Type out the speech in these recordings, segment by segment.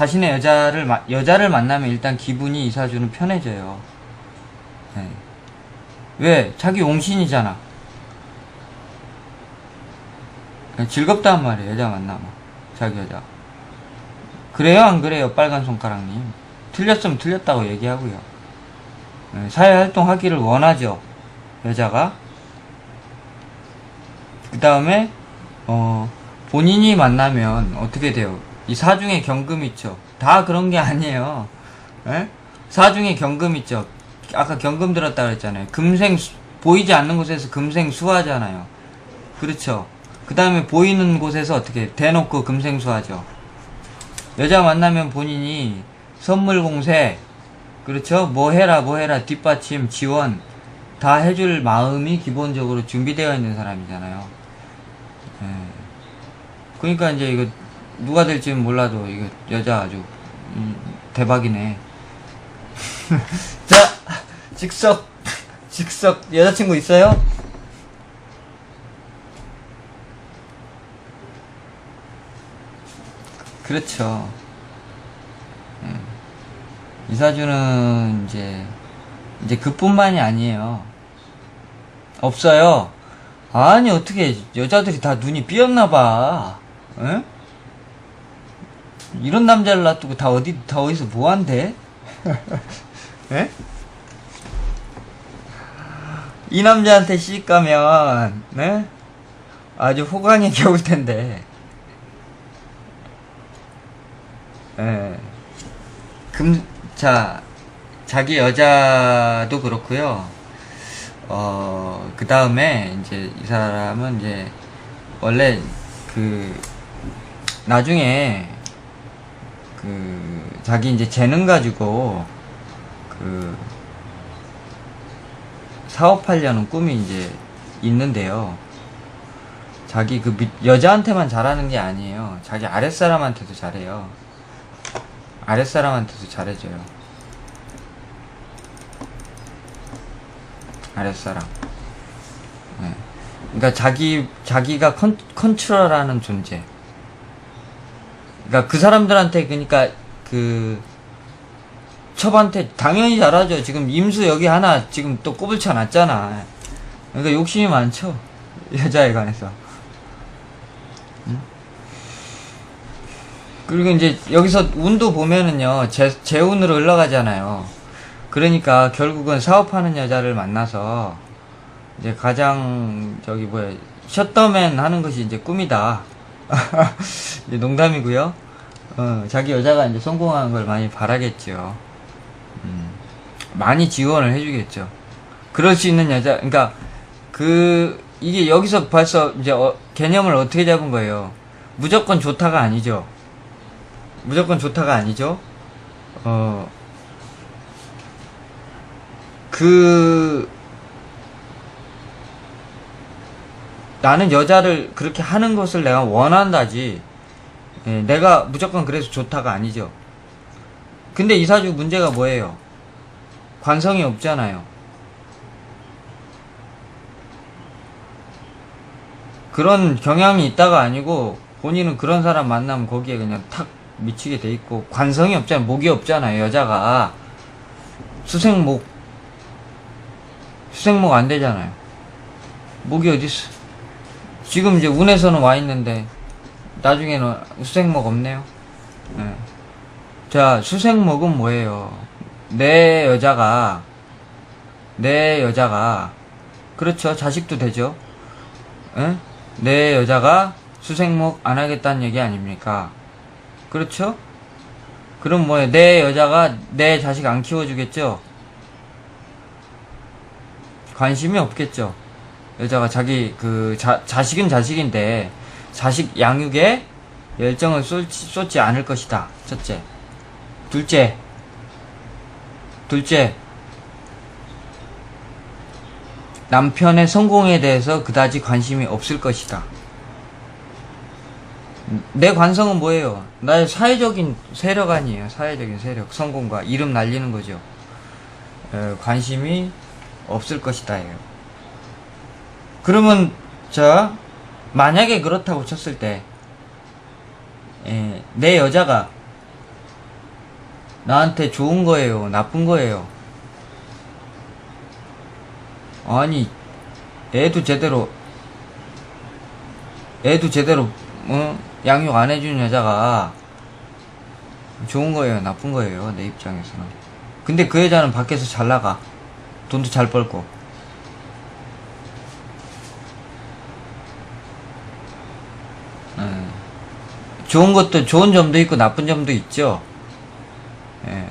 자신의 여자를 마- 여자를 만나면 일단 기분이 이사주는 편해져요. 네. 왜? 자기 용신이잖아. 즐겁단 말이에요, 여자 만나면. 자기 여자. 그래요, 안 그래요, 빨간 손가락님? 틀렸으면 틀렸다고 얘기하고요. 네, 사회 활동 하기를 원하죠, 여자가. 그 다음에, 어, 본인이 만나면 어떻게 돼요? 이 사중에 경금 있죠? 다 그런 게 아니에요. 예? 사중에 경금 있죠? 아까 경금 들었다 그랬잖아요. 금생, 수- 보이지 않는 곳에서 금생 수하잖아요. 그렇죠. 그 다음에 보이는 곳에서 어떻게 대놓고 금생 수하죠. 여자 만나면 본인이 선물 공세, 그렇죠? 뭐 해라, 뭐 해라, 뒷받침, 지원, 다 해줄 마음이 기본적으로 준비되어 있는 사람이잖아요. 예. 그러니까 이제 이거 누가 될지는 몰라도 이거 여자 아주 음, 대박이네. 자, 직석, 직석 여자친구 있어요? 그렇죠. 음. 이사주는 이제 이제 그뿐만이 아니에요. 없어요. 아니 어떻게 여자들이 다 눈이 삐었나 봐. 응? 이런 남자를 놔두고 다 어디 다 어디서 뭐 한대? 예? 이 남자한테 시집 가면 네? 아주 호강에 겨울 텐데. 예. 금, 자, 자기 여자도 그렇고요. 어, 그 다음에 이제 이 사람은 이제 원래 그 나중에 그 자기 이제 재능 가지고 그 사업하려는 꿈이 이제 있는데요. 자기 그 밑- 여자한테만 잘하는 게 아니에요. 자기 아랫사람한테도 잘해요. 아랫사람한테도 잘해줘요. 아랫사람. 네. 그러니까 자기 자기가 컨, 컨트롤하는 존재. 그러니까 그 사람들한테 그러니까 그 첩한테 당연히 잘하죠. 지금 임수 여기 하나 지금 또 꼽을 쳐 놨잖아. 그러니까 욕심이 많죠. 여자에 관해서. 응? 그리고 이제 여기서 운도 보면은요, 재, 재운으로 흘러가잖아요. 그러니까 결국은 사업하는 여자를 만나서 이제 가장 저기 뭐야 셧더맨 하는 것이 이제 꿈이다. 이제 농담이고요. 어, 자기 여자가 이제 성공하는 걸 많이 바라겠죠. 음, 많이 지원을 해주겠죠. 그럴 수 있는 여자, 그러니까 그 이게 여기서 벌써 이제 어, 개념을 어떻게 잡은 거예요? 무조건 좋다가 아니죠. 무조건 좋다가 아니죠. 어, 그, 나는 여자를 그렇게 하는 것을 내가 원한다지, 예, 내가 무조건 그래서 좋다가 아니죠. 근데 이사주 문제가 뭐예요? 관성이 없잖아요. 그런 경향이 있다가 아니고 본인은 그런 사람 만나면 거기에 그냥 탁 미치게 돼 있고 관성이 없잖아요. 목이 없잖아요. 여자가 수생목 수생목 안 되잖아요. 목이 어디 있어? 지금 이제 운에서는 와 있는데 나중에는 수생목 없네요. 예. 자 수생목은 뭐예요? 내 여자가 내 여자가 그렇죠. 자식도 되죠. 예? 내 여자가 수생목 안 하겠다는 얘기 아닙니까? 그렇죠? 그럼 뭐예요? 내 여자가 내 자식 안 키워주겠죠? 관심이 없겠죠? 여자가 자기 그 자, 자식은 자식인데 자식 양육에 열정을 쏟지, 쏟지 않을 것이다. 첫째. 둘째. 둘째. 남편의 성공에 대해서 그다지 관심이 없을 것이다. 내 관성은 뭐예요? 나의 사회적인 세력 아니에요. 사회적인 세력, 성공과 이름 날리는 거죠. 에, 관심이 없을 것이다 예요. 그러면 자 만약에 그렇다고 쳤을 때, 에, 내 여자가 나한테 좋은 거예요? 나쁜 거예요? 아니, 애도 제대로, 애도 제대로, 어? 양육 안 해주는 여자가 좋은 거예요? 나쁜 거예요? 내 입장에서는. 근데 그 여자는 밖에서 잘 나가. 돈도 잘 벌고. 좋은 것도, 좋은 점도 있고 나쁜 점도 있죠. 예.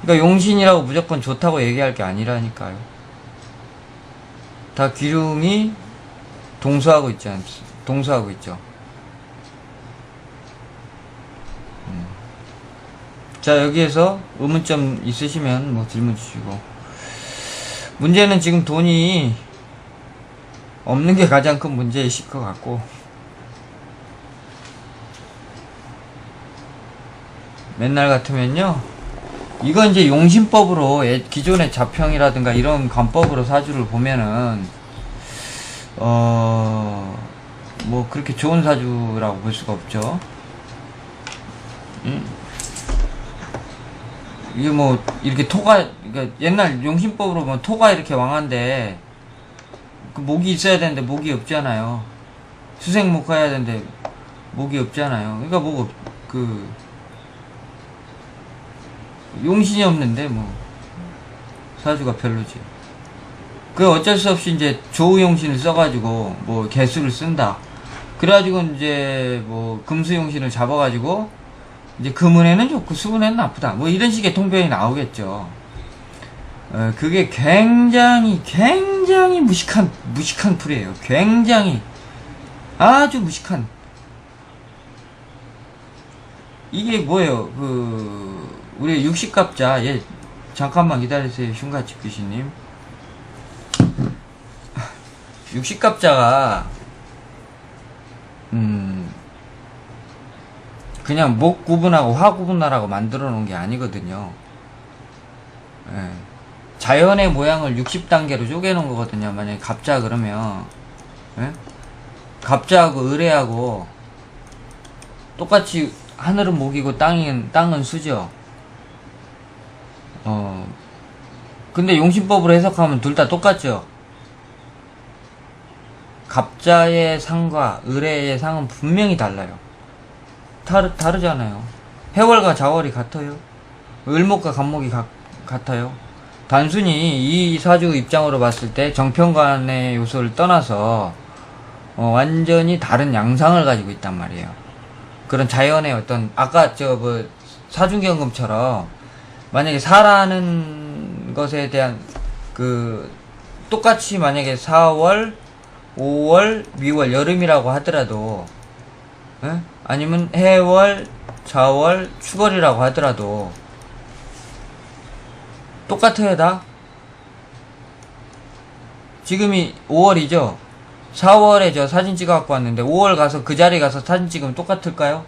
그러니까 용신이라고 무조건 좋다고 얘기할 게 아니라니까요. 다 기둥이 동수하고 있지 않, 동수하고 있죠. 음. 자, 여기에서 의문점 있으시면 뭐 질문 주시고. 문제는 지금 돈이 없는 게 가장 큰 문제이실 것 같고. 맨날 같으면요. 이건 이제 용신법으로 예- 기존의 자평이라든가 이런 관법으로 사주를 보면은 어 뭐 그렇게 좋은 사주라고 볼 수가 없죠. 음. 이게 뭐 이렇게 토가 그러니까 옛날 용신법으로 보면 토가 이렇게 왕한데 그 목이 있어야 되는데 목이 없잖아요. 수생목 해야 되는데 목이 없잖아요. 그러니까 뭐그 용신이 없는데 뭐 사주가 별로지. 그 어쩔 수 없이 이제 조우용신을 써가지고 뭐 개수를 쓴다. 그래가지고 이제 뭐 금수용신을 잡아가지고 이제 금은에는 좋고 수은에는 나쁘다. 뭐 이런 식의 통변이 나오겠죠. 어, 그게 굉장히 굉장히 무식한 무식한 풀이에요. 굉장히 아주 무식한 이게 뭐예요? 그 우리 육식갑자 예 잠깐만 기다리세요 흉가집 귀신님 육식갑자가 음 그냥 목 구분하고 화 구분하라고 만들어 놓은 게 아니거든요 예. 자연의 모양을 60단계로 쪼개 놓은 거거든요 만약에 갑자 그러면 예? 갑자하고 의뢰하고 똑같이 하늘은 목이고 땅은 땅은 수죠. 어. 근데 용신법으로 해석하면 둘 다 똑같죠. 갑자의 상과 의뢰의 상은 분명히 달라요. 다르, 다르잖아요. 해월과 자월이 같아요. 을목과 간목이 가- 같아요. 단순히 이 사주 입장으로 봤을 때 정평관의 요소를 떠나서 어, 완전히 다른 양상을 가지고 있단 말이에요. 그런 자연의 어떤 아까 저 뭐 사중경금처럼 만약에 사라는 것에 대한 그 똑같이 만약에 4월, 5월, 미월 여름이라고 하더라도 예? 아니면 해월, 자월, 추월이라고 하더라도 똑같아요 다. 지금이 5월이죠. 4월에 저 사진 찍어 갖고 왔는데 5월 가서 그 자리 가서 사진 찍으면 똑같을까요?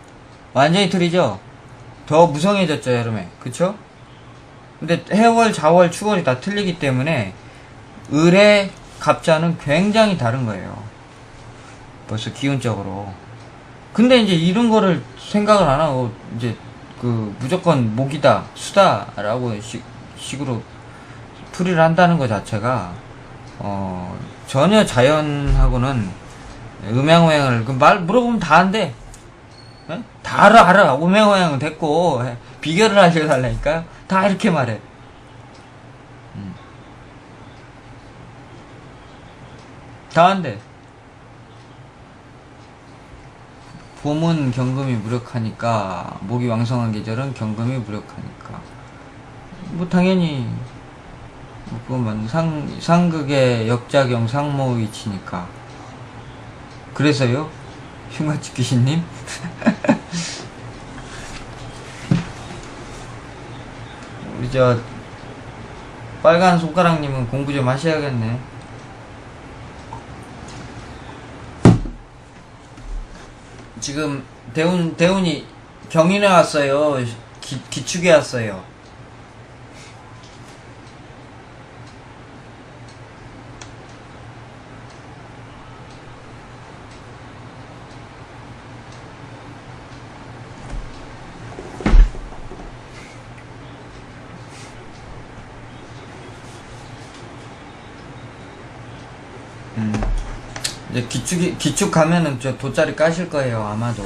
완전히 틀리죠? 더 무성해졌죠 여름에 그쵸? 근데 해월, 자월, 추월이 다 틀리기 때문에 을의 갑자는 굉장히 다른 거예요 벌써 기운적으로 근데 이제 이런 거를 생각을 안 하고 이제 그 무조건 목이다 수다라고 식, 식으로 풀이를 한다는 것 자체가 어 전혀 자연하고는 음양오양을 그 말 물어보면 다 안돼 어? 다 알아 알아 음양오양은 됐고 해. 비교를 알려달라니까 다 이렇게 말해. 음. 다 안돼 봄은 경금이 무력하니까 목이 왕성한 계절은 경금이 무력하니까. 뭐 당연히 뭐 그건 상 상극의 역작용 상모 위치니까. 그래서요? 흉가치 귀신님 우리 저 빨간 손가락님은 공부 좀 하셔야겠네. 지금 대운 대운이 경인에 왔어요. 기, 기축에 왔어요. 이제 기축이, 기축 가면은 저 돗자리 까실 거예요, 아마도.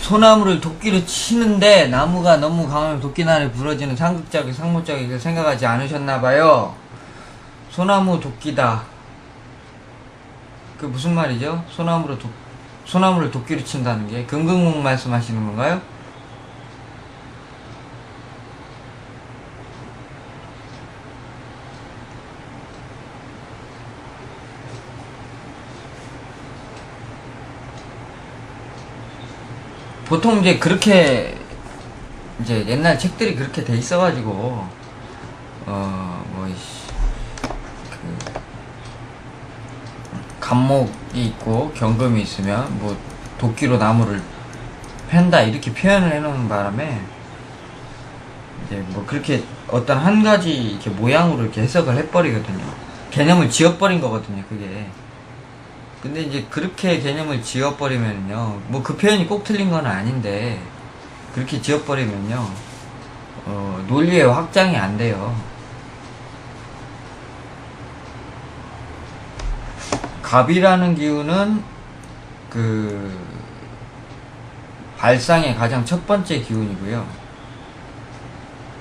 소나무를 도끼로 치는데 나무가 너무 강하면 도끼날에 부러지는 상극적인 상모적인 생각하지 않으셨나봐요. 소나무 도끼다. 그 무슨 말이죠? 소나무로 도, 소나무를 도끼로 친다는 게 금극목 말씀하시는 건가요? 보통 이제 그렇게 이제 옛날 책들이 그렇게 돼 있어가지고 어뭐 그 감목이 있고 경금이 있으면 뭐 도끼로 나무를 팬다 이렇게 표현을 해놓는 바람에 이제 뭐 그렇게 어떤 한 가지 이렇게 모양으로 이렇게 해석을 해버리거든요. 개념을 지어버린 거거든요. 그게. 근데 이제 그렇게 개념을 지어버리면요. 뭐 그 표현이 꼭 틀린 건 아닌데 그렇게 지어버리면요. 어, 논리의 확장이 안 돼요. 갑이라는 기운은 그 발상의 가장 첫 번째 기운이고요.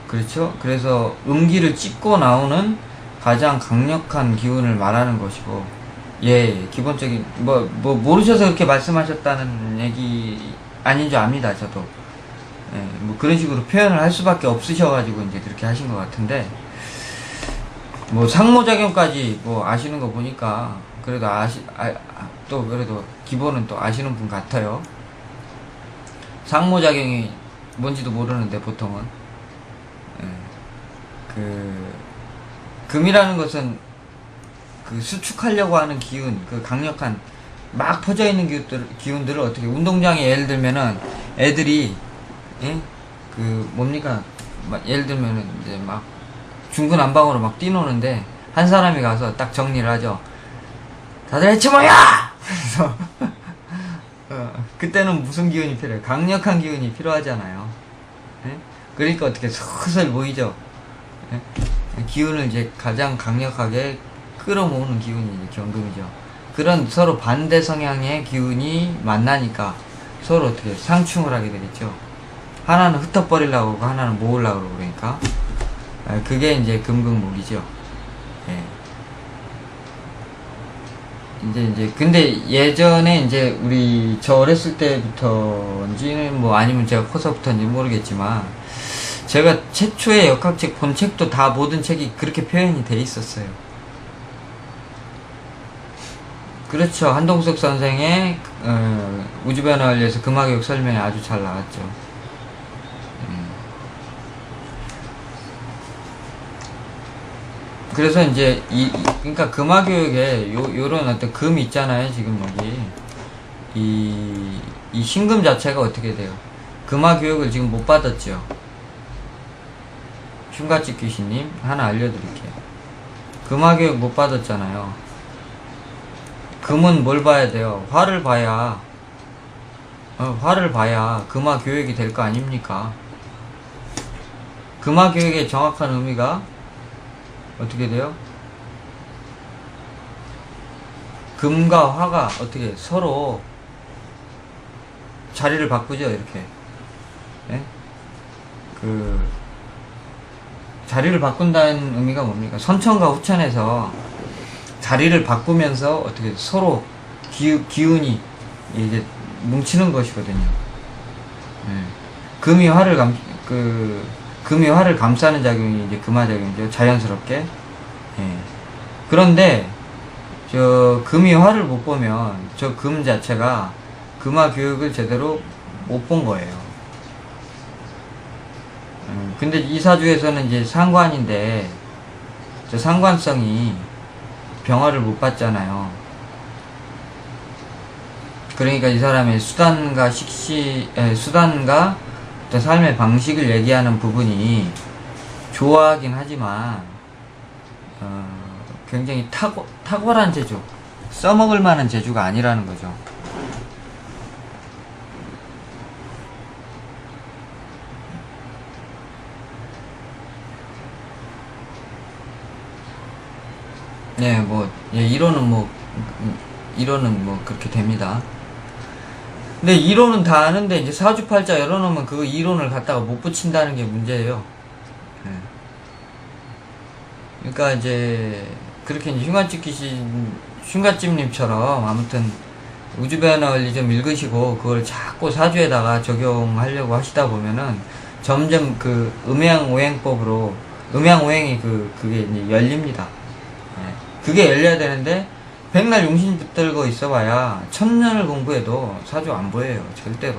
그렇죠? 그래서 음기를 찍고 나오는 가장 강력한 기운을 말하는 것이고, 예, 기본적인, 뭐, 뭐, 모르셔서 그렇게 말씀하셨다는 얘기 아닌 줄 압니다, 저도. 예, 뭐 그런 식으로 표현을 할 수밖에 없으셔가지고 이제 그렇게 하신 것 같은데, 뭐 상호작용까지 뭐 아시는 거 보니까 그래도 아시 아, 아, 또 그래도 기본은 또 아시는 분 같아요. 상호작용이 뭔지도 모르는데 보통은 예, 그 금이라는 것은 그 수축하려고 하는 기운, 그 강력한 막 퍼져 있는 기운들, 기운들을 어떻게 운동장에 예를 들면은 애들이 예? 그 뭡니까 막 예를 들면은 이제 막 중구난방으로 막 뛰노는데 한 사람이 가서 딱 정리를 하죠. 다들 해치 모야! 그래서 어, 그때는 무슨 기운이 필요해요? 강력한 기운이 필요하잖아요. 예? 그러니까 어떻게 슬슬 모이죠. 예? 기운을 이제 가장 강력하게 끌어모으는 기운이 경금이죠. 그런 서로 반대 성향의 기운이 만나니까 서로 어떻게 상충을 하게 되겠죠. 하나는 흩어버리려고 하고 하나는 모으려고 그러고 그러니까. 아, 그게 이제 금극목이죠. 예. 이제 이제 근데 예전에 이제 우리 저 어렸을 때부터인지는 뭐 아니면 제가 커서부터인지 모르겠지만 제가 최초의 역학책 본 책도 다 모든 책이 그렇게 표현이 돼 있었어요. 그렇죠. 한동숙 선생의 어, 우주변화를 위해서 금화교육 설명이 아주 잘 나왔죠. 음. 그래서 이제 이, 이- 그러니까 금화 교육에 요 요런 어떤 금 있잖아요 지금 여기 이, 이 신금 자체가 어떻게 돼요? 금화 교육을 지금 못 받았죠. 흉가집 귀신님 하나 알려드릴게요. 금화 교육 못 받았잖아요. 금은 뭘 봐야 돼요? 화를 봐야 어, 화를 봐야 금화 교육이 될 거 아닙니까? 금화 교육의 정확한 의미가 어떻게 돼요? 금과 화가 어떻게 서로 자리를 바꾸죠 이렇게 예? 그 자리를 바꾼다는 의미가 뭡니까 선천과 후천에서 자리를 바꾸면서 어떻게 서로 기, 기운이 이제 뭉치는 것이거든요 예. 금이 화를 감, 그, 금이 화를 감싸는 작용이 이제 금화작용이죠. 자연스럽게. 예. 그런데, 저, 금이 화를 못 보면, 저 금 자체가 금화 교육을 제대로 못 본 거예요. 음, 근데 이 사주에서는 이제 상관인데, 저 상관성이 병화를 못 봤잖아요. 그러니까 이 사람의 수단과 식시, 에, 수단과 어떤 삶의 방식을 얘기하는 부분이 좋아하긴 하지만, 어, 굉장히 탁월, 탁월한 재주, 써먹을 만한 재주가 아니라는 거죠. 네, 뭐, 예, 이론은 뭐, 음, 이론은 뭐, 그렇게 됩니다. 근데 이론은 다 아는데, 이제 사주팔자 열어놓으면 그 이론을 갖다가 못 붙인다는 게 문제예요. 예. 그러니까 이제, 그렇게 이제 흉가집 귀신, 흉가집님처럼 아무튼 우주변화 원리 좀 읽으시고, 그걸 자꾸 사주에다가 적용하려고 하시다 보면은, 점점 그 음양오행법으로, 음양오행이 그, 그게 이제 열립니다. 예. 그게 열려야 되는데 백날 용신 붙들고 있어봐야 천년을 공부해도 사주 안 보여요 절대로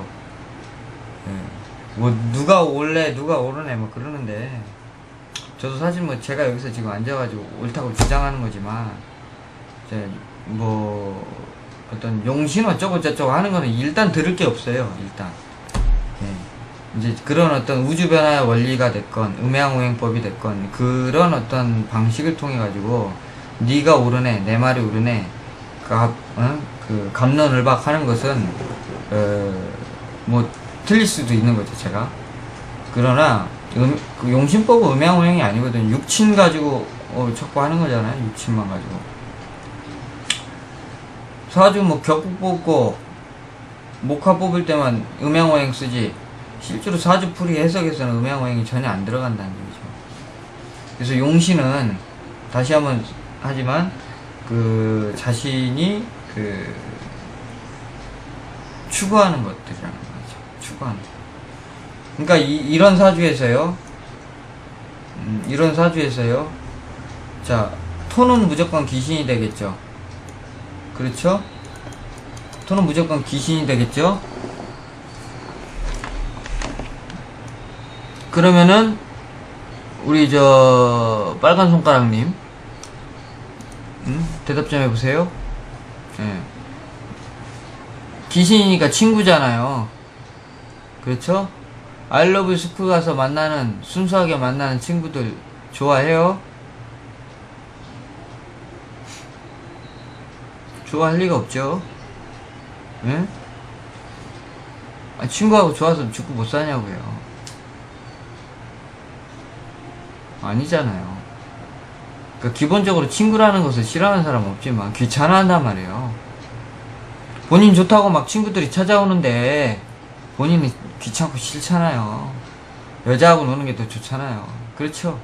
예. 뭐 누가 올래 누가 오르네 뭐 그러는데 저도 사실 뭐 제가 여기서 지금 앉아가지고 옳다고 주장하는 거지만 이제 뭐 어떤 용신 어쩌고 저쩌고 하는 거는 일단 들을 게 없어요 일단 예. 이제 그런 어떤 우주 변화의 원리가 됐건 음양오행법이 됐건 그런 어떤 방식을 통해 가지고 네가 오르네 내 말이 오르네 그, 앞- 어? 그 감론을박 하는 것은 어, 뭐 틀릴 수도 있는 거죠 제가 그러나 음, 그 용신법은 음양오행이 아니거든 육친 가지고 어, 자꾸 하는 거잖아요 육친만 가지고 사주 뭐 격국 뽑고 목화 뽑을 때만 음양오행 쓰지 실제로 사주풀이 해석에서는 음양오행이 전혀 안 들어간다는 얘기죠. 그래서 용신은 다시 한번 하지만 그 자신이 그 추구하는 것들이라는 거죠. 추구하는. 것. 그러니까 이, 이런 사주에서요. 음, 이런 사주에서요. 자, 토는 무조건 귀신이 되겠죠. 그렇죠? 토는 무조건 귀신이 되겠죠? 그러면은 우리 저 빨간 손가락님 음? 대답 좀 해보세요. 예. 귀신이니까 친구잖아요. 그렇죠? 아이러브 스프 가서 만나는 순수하게 만나는 친구들 좋아해요? 좋아할 리가 없죠. 예? 아, 친구하고 좋아서 죽고 못 사냐고요. 아니잖아요. 그러니까 기본적으로 친구라는 것을 싫어하는 사람 없지만 귀찮아한단 말이에요. 본인 좋다고 막 친구들이 찾아오는데 본인은 귀찮고 싫잖아요. 여자하고 노는 게 더 좋잖아요. 그렇죠?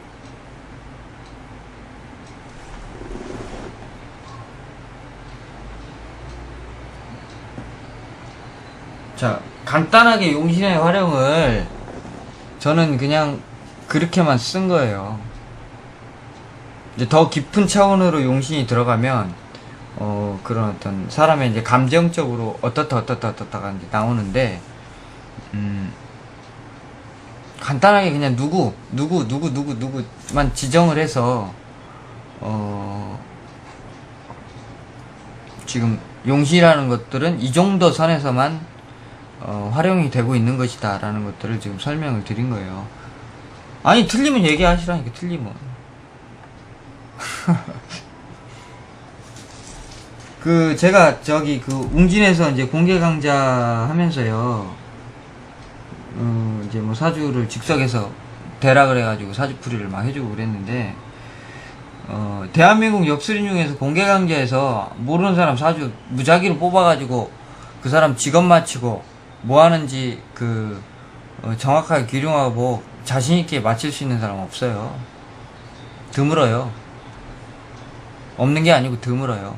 자, 간단하게 용신의 활용을 저는 그냥 그렇게만 쓴 거예요. 이제 더 깊은 차원으로 용신이 들어가면 어 그런 어떤 사람의 이제 감정적으로 어떻다 어떻다 어떻다가 이제 나오는데 음 간단하게 그냥 누구 누구 누구 누구 누구만 지정을 해서 어 지금 용신이라는 것들은 이 정도 선에서만 어, 활용이 되고 있는 것이다 라는 것들을 지금 설명을 드린 거예요. 아니 틀리면 얘기하시라니까 틀리면 그 제가 저기 그 웅진에서 이제 공개 강좌 하면서요 어 이제 뭐 사주를 즉석에서 대라 그래가지고 사주풀이를 막 해주고 그랬는데 어 대한민국 역술인 중에서 공개 강좌에서 모르는 사람 사주 무작위로 뽑아가지고 그 사람 직업 맞히고 뭐 하는지 그 어, 정확하게 기룡하고 자신 있게 맞힐 수 있는 사람 없어요. 드물어요. 없는 게 아니고 드물어요.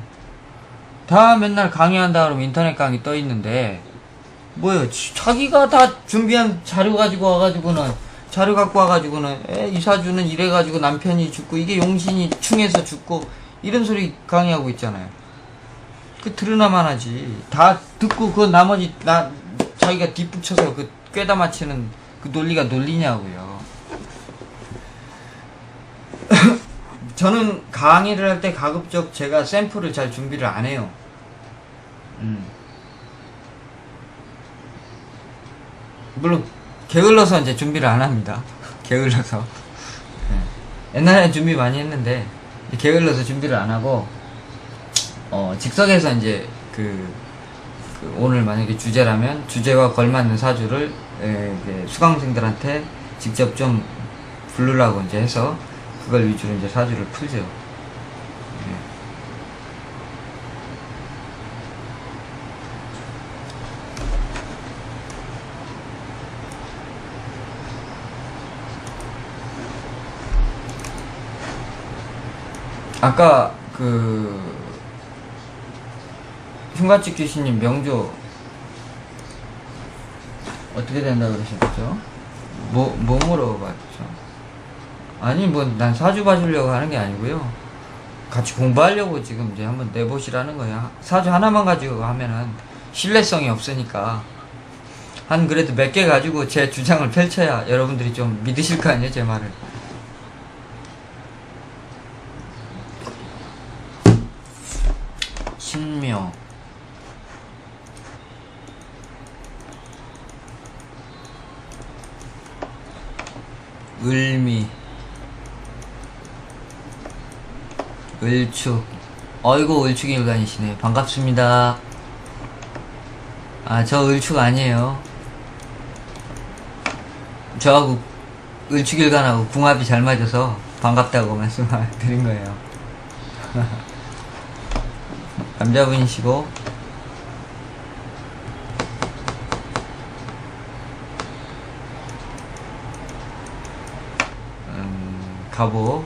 다 맨날 강의한다 그러면 인터넷 강의 떠 있는데? 지- 자기가 다 준비한 자료 가지고 와가지고는 자료 갖고 와가지고는 에, 이 사주는 이래가지고 남편이 죽고 이게 용신이 충해서 죽고 이런 소리 강의하고 있잖아요. 그 들으나만 하지. 다 듣고 그 나머지 나 자기가 뒷북쳐서 그 꿰다 맞히는 그 논리가 논리냐고요. 저는 강의를 할 때 가급적 제가 샘플을 잘 준비를 안 해요. 음. 물론 게을러서 이제 준비를 안 합니다. 게을러서. 예. 옛날에 준비 많이 했는데 게을러서 준비를 안 하고 어, 즉석에서 이제 그, 그 오늘 만약에 주제라면 주제와 걸맞는 사주를 에, 이제 수강생들한테 직접 좀 부르려고 이제 해서 그걸 위주로 이제 사주를 풀죠. 네. 아까 그 흉가집 귀신님 명조 어떻게 된다고 그러셨죠? 뭐, 몸으로 봤죠? 아니 뭐 난 사주 봐주려고 하는 게 아니고요. 같이 공부하려고 지금 이제 한번 내보시라는 거야 사주 하나만 가지고 하면은 신뢰성이 없으니까. 한 그래도 몇 개 가지고 제 주장을 펼쳐야 여러분들이 좀 믿으실 거 아니에요 제 말을. 신묘. 을미 을축. 어이구 을축일간이시네. 반갑습니다. 아 저 을축 아니에요. 저하고 을축일간하고 궁합이 잘 맞아서 반갑다고 말씀을 드린 거예요. 남자분이시고. 음, 갑오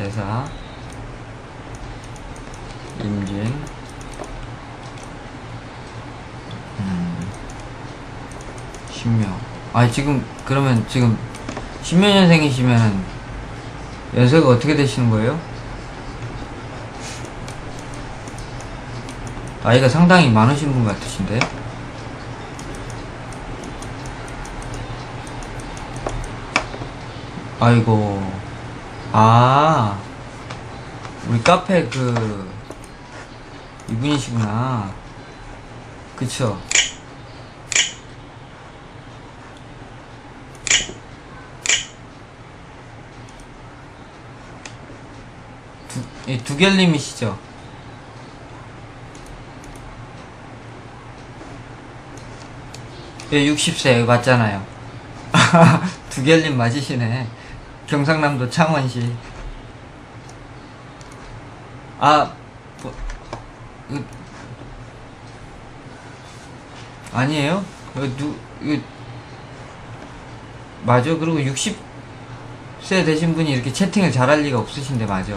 개사 임진. 음, 신묘. 아 지금 그러면 지금 신묘년생이시면 연세가 어떻게 되시는 거예요? 나이가 상당히 많으신 분 같으신데? 아이고 아 우리 카페 그 이분이시구나. 그쵸? 두, 예, 두결님이시죠? 예, 60세 맞잖아요. 두결님 맞으시네 경상남도 창원시. 아 뭐, 이거 아니에요? 이거 누 이거 맞아? 그리고 60세 되신 분이 이렇게 채팅을 잘할 리가 없으신데 맞아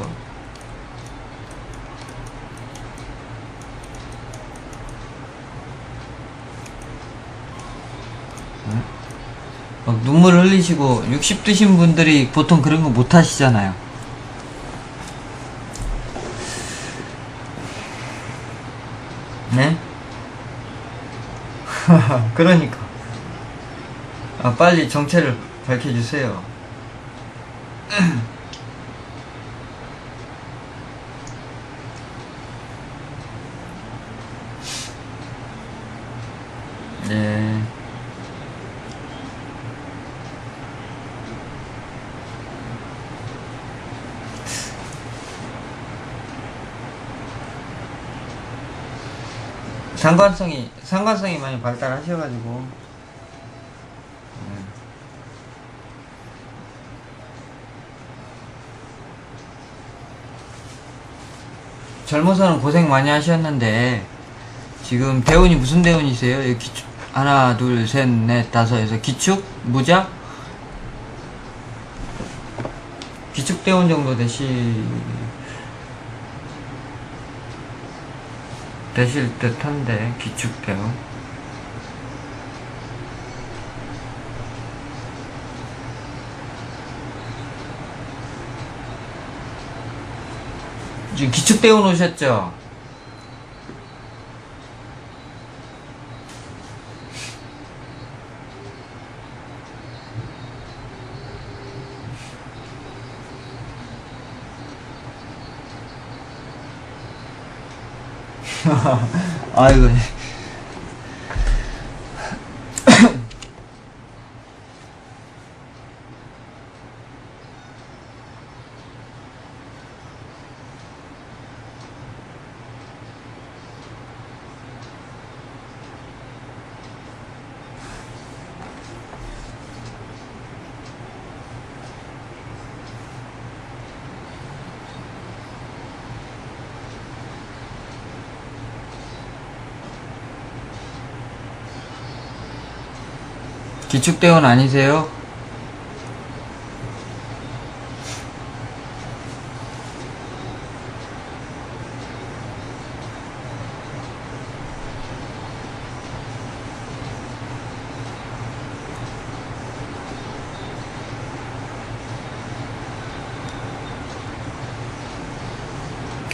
막 눈물 흘리시고 60 드신 분들이 보통 그런 거 못 하시잖아요 네? 그러니까. 아, 빨리 정체를 밝혀주세요. 상관성이 상관성이 많이 발달하셔가지고 네. 젊어서는 고생 많이 하셨는데 지금 대운이 무슨 대운이세요? 여기 기축 하나 둘 셋 넷 다섯 해서 기축 무자 기축 대운 정도 되시 되실 듯한데 기축대요. 지금 기축대원 오셨죠? 아이고. 기축대원 아니세요?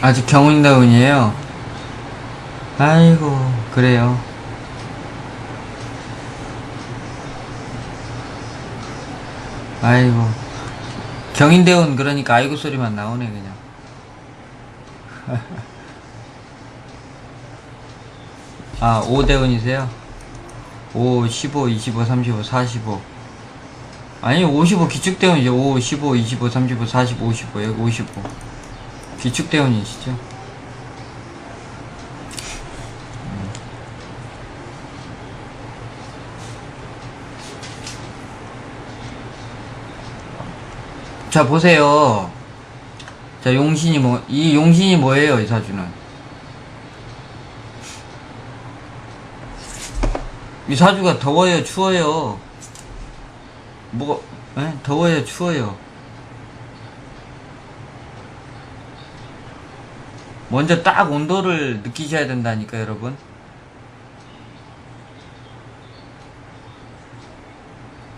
아직 경운다운이에요. 아이고, 그래요. 아이고. 경인대운 그러니까 아이고 소리만 나오네, 그냥. 아, 5대운이세요? 5, 15, 25, 35, 45. 아니, 55 기축대운이죠. 5, 15, 25, 35, 40, 55. 여기 55. 기축대운이시죠? 자, 보세요. 자, 용신이 뭐, 이 용신이 뭐예요, 이 사주는? 이 사주가 더워요, 추워요? 뭐가, 에? 더워요, 추워요? 먼저 딱 온도를 느끼셔야 된다니까, 여러분.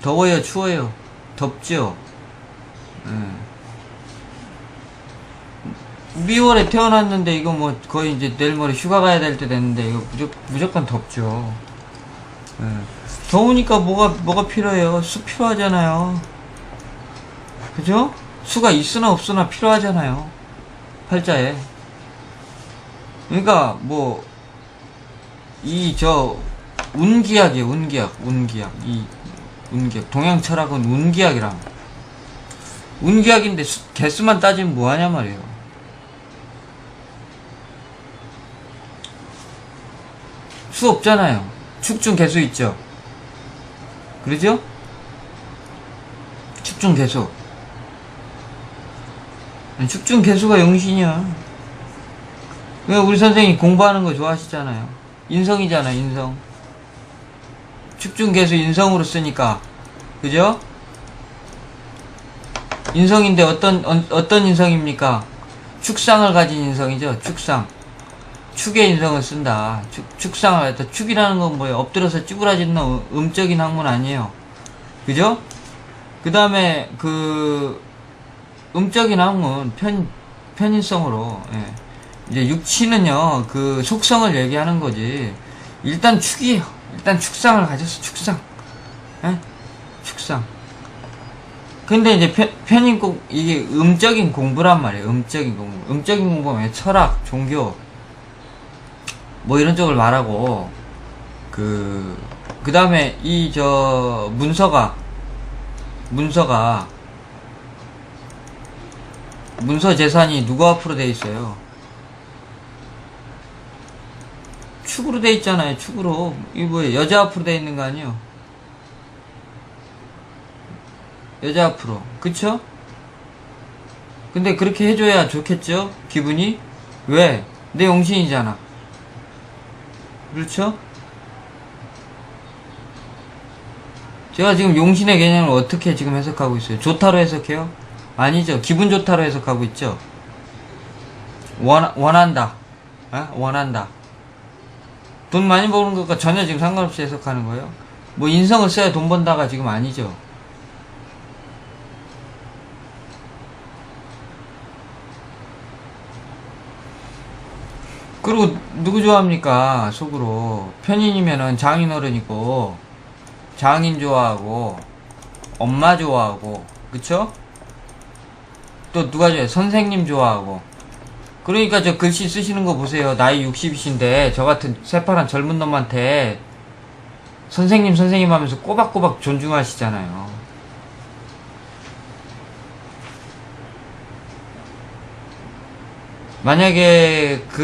더워요, 추워요? 덥죠? 예. 2월에 태어났는데 이거 뭐 거의 이제 내일 모레 휴가 가야 될 때 됐는데 이거 무조, 무조건 덥죠. 예. 더우니까 뭐가 뭐가 필요해요? 수 필요하잖아요. 그죠? 수가 있으나 없으나 필요하잖아요. 팔자에. 그러니까 뭐 이 저 운기약이에요. 운기약, 운기약. 이 운기약. 동양 철학은 운기약이랑 운기약인데 수- 개수만 따지면 뭐하냐 말이에요. 수 없잖아요. 축중 개수 있죠. 그러죠? 축중 개수. 축중 개수가 영신이야. 왜 우리 선생님 공부하는 거 좋아하시잖아요. 인성이잖아, 인성. 축중 개수 인성으로 쓰니까. 그죠? 인성인데 어떤 어, 어떤 인성입니까? 축상을 가진 인성이죠. 축상. 축의 인성을 쓴다. 축, 축상을 갖다 축이라는 건 뭐예요? 엎드려서 쭈그라지는 음- 음적인 학문 아니에요. 그죠? 그 다음에 그 음적인 학문 편 편인성으로 예. 이제 육치는요 그 속성을 얘기하는 거지. 일단 축이에요. 일단 축상을 가졌어. 축상. 예? 축상. 근데 이제 편, 편인 꼭 이게 음적인 공부란 말이에요. 음적인 공부. 음적인 공부면 철학, 종교 뭐 이런 쪽을 말하고 그 그다음에 이 저 문서가 문서가 문서 재산이 누구 앞으로 돼 있어요? 축으로 돼 있잖아요. 축으로 뭐예요? 여자 앞으로 돼 있는 거 아니에요? 여자 앞으로. 그쵸? 근데 그렇게 해줘야 좋겠죠? 기분이? 왜? 내 용신이잖아. 그렇죠? 제가 지금 용신의 개념을 어떻게 지금 해석하고 있어요? 좋다로 해석해요? 아니죠. 기분 좋다로 해석하고 있죠? 원, 원한다. 어? 원한다. 돈 많이 버는 것과 전혀 지금 상관없이 해석하는 거예요? 뭐 인성을 써야 돈 번다가 지금 아니죠. 그리고 누구 좋아합니까? 속으로 편인이면은 장인어른이고 장인 좋아하고 엄마 좋아하고 그쵸? 또 누가 좋아해? 선생님 좋아하고 그러니까 저 글씨 쓰시는 거 보세요 나이 60이신데 저 같은 새파란 젊은 놈한테 선생님 선생님 하면서 꼬박꼬박 존중하시잖아요 만약에 그